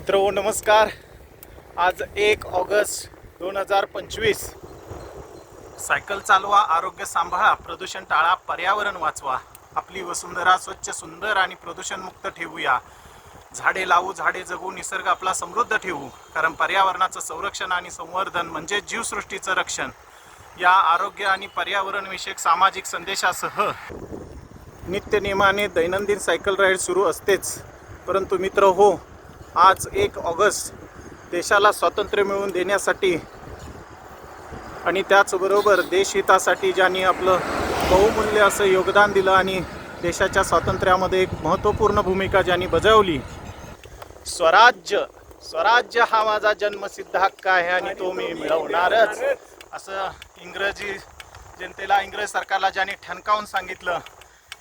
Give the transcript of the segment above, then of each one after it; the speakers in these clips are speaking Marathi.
मित्र हो, नमस्कार. आज एक ऑगस्ट दोन हजार पंचवीस. सायकल चालवा आरोग्य सांभाळा प्रदूषण टाळा पर्यावरण वाचवा. आपली वसुंधरा स्वच्छ सुंदर आणि प्रदूषणमुक्त ठेवूया. झाडे लावू झाडे जगू निसर्ग आपला समृद्ध ठेवू. कारण पर्यावरणाचं संरक्षण आणि संवर्धन म्हणजे जीवसृष्टीचं रक्षण. या आरोग्य आणि पर्यावरणविषयक सामाजिक संदेशासह नित्यनियमाने दैनंदिन सायकल राईड सुरू असतेच. परंतु मित्र हो आज एक ऑगस्ट देशाला स्वातंत्र्य मिळवून देण्यासाठी आणि त्याचबरोबर देशहितासाठी ज्यांनी आपलं बहुमूल्य असं योगदान दिलं आणि देशाच्या स्वातंत्र्यामध्ये एक महत्त्वपूर्ण भूमिका ज्यांनी बजावली. स्वराज्य स्वराज्य हा माझा जन्मसिद्ध हक्क आहे आणि तो मी मिळवणारच. असं इंग्रजी जनतेला इंग्रज सरकारला ज्यांनी ठणकावून सांगितलं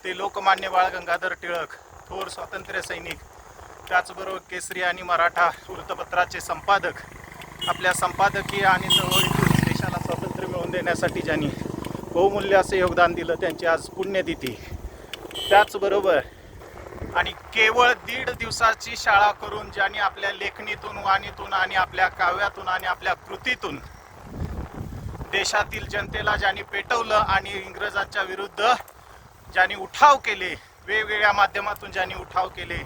ते लोकमान्य बाळ गंगाधर टिळक थोर स्वातंत्र्य सैनिक त्याचबरोबर केसरी आणि मराठा वृत्तपत्राचे संपादक आपल्या संपादकीय आणि चळवळीतून देशाला स्वातंत्र्य मिळवून देण्यासाठी ज्यांनी बहुमूल्य असे योगदान दिलं त्यांची आज पुण्यतिथी. त्याचबरोबर आणि केवळ दीड दिवसाची शाळा करून ज्यांनी आपल्या लेखणीतून वाणीतून आणि आपल्या काव्यातून आणि आपल्या कृतीतून देशातील जनतेला ज्यांनी पेटवलं आणि इंग्रजांच्या विरुद्ध ज्यांनी उठाव केले वेगवेगळ्या माध्यमातून ज्यांनी उठाव केले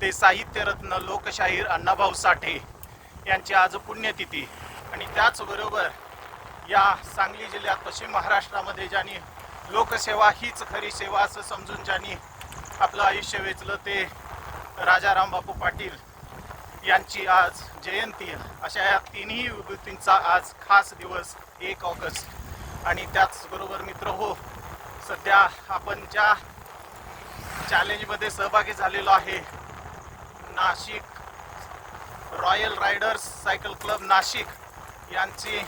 ते साहित्यरत्न लोकशाहीर अण्णाभाऊ साठे यांची आज पुण्यतिथी. आणि त्याचबरोबर या सांगली जिल्ह्यात पश्चिम महाराष्ट्रामध्ये ज्यांनी लोकसेवा हीच खरी सेवा असं समजून ज्यांनी आपलं आयुष्य वेचलं ते राजाराम बापू पाटील यांची आज जयंती. अशा या तिन्ही विभूतींचा आज खास दिवस एक ऑगस्ट. आणि त्याचबरोबर मित्र हो सध्या आपण ज्या चॅलेंजमध्ये सहभागी झालेलो आहे Nashik. Royal riders cycle club Nashik यांची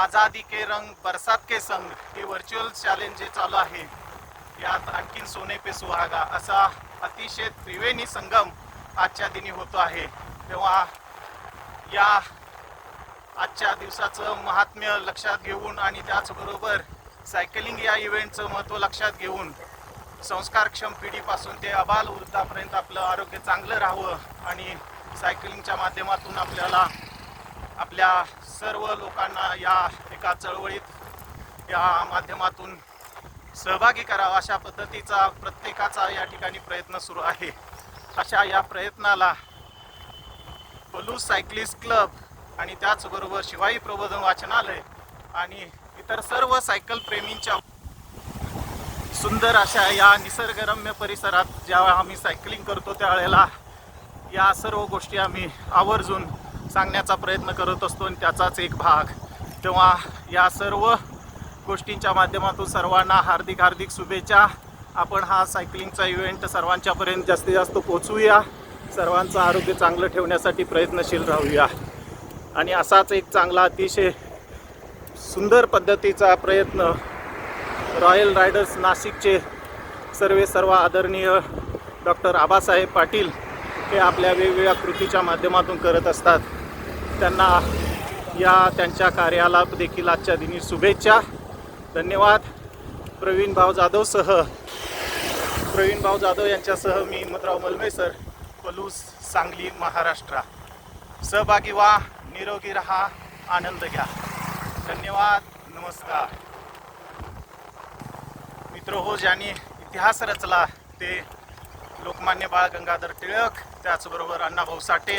आझादी के रंग बरसात के संग हे व्हर्च्युअल चॅलेंज जे चालू आहे यात आणखीन सोने पे सुहागा असा अतिशय त्रिवेणी संगम आजच्या दिनी होतो आहे. तेव्हा या आजच्या दिवसाचं महात्म्य लक्षात घेऊन आणि त्याचबरोबर सायकलिंग या इव्हेंटचं महत्त्व लक्षात घेऊन संस्कारक्षम पिढीपासून ते अबाल वृद्धापर्यंत आपलं आरोग्य चांगलं राहावं आणि सायकलिंगच्या माध्यमातून आपल्याला आपल्या सर्व लोकांना या एका चळवळीत या माध्यमातून सहभागी करावा अशा पद्धतीचा प्रत्येकाचा या ठिकाणी प्रयत्न सुरू आहे. अशा या प्रयत्नाला बलूज सायक्लिस्ट क्लब आणि त्याचबरोबर शिवाई प्रबोधन वाचनालय आणि इतर सर्व सायकल प्रेमींच्या सुंदर अशा या निसर्गरम्य परिसरात ज्यावेळा आम्ही सायकलिंग करतो त्यावेळेला या सर्व गोष्टी आम्ही आवर्जून सांगण्याचा प्रयत्न करत असतो आणि त्याचाच एक भाग. तेव्हा या सर्व गोष्टींच्या माध्यमातून सर्वांना हार्दिक हार्दिक शुभेच्छा. आपण हा सायकलिंगचा इव्हेंट सर्वांच्यापर्यंत जास्तीत जास्त पोचवूया सर्वांचं आरोग्य चांगलं ठेवण्यासाठी प्रयत्नशील राहूया. आणि असाच एक चांगला अतिशय सुंदर पद्धतीचा प्रयत्न रॉयल रायडर्स नाशिकचे सर्वे सर्व आदरणीय डॉक्टर आबासाहेब पाटील हे आपल्या वेगवेगळ्या कृतीच्या माध्यमातून करत असतात. त्यांना या त्यांच्या कार्याला देखील आजच्या दिनी शुभेच्छा. धन्यवाद. प्रवीण भाऊ जाधवसह प्रवीण भाऊ जाधव यांच्यासह मी हिमतराव मलमे सर पलूस सांगली महाराष्ट्र. सहभागी व्हा निरोगी रहा आनंद घ्या. धन्यवाद. नमस्कार. मित्र हो ज्यांनी इतिहास रचला ते लोकमान्य बाळ गंगाधर टिळक त्याचबरोबर अण्णाभाऊ साठे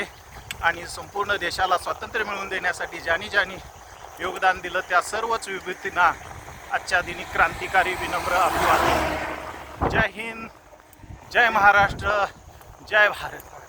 आणि संपूर्ण देशाला स्वातंत्र्य मिळवून देण्यासाठी ज्यांनी ज्यांनी योगदान दिलं त्या सर्वच विभूतींना आजच्या दिनी क्रांतिकारी विनम्र अभिवादन. जय हिंद जय महाराष्ट्र जय भारत.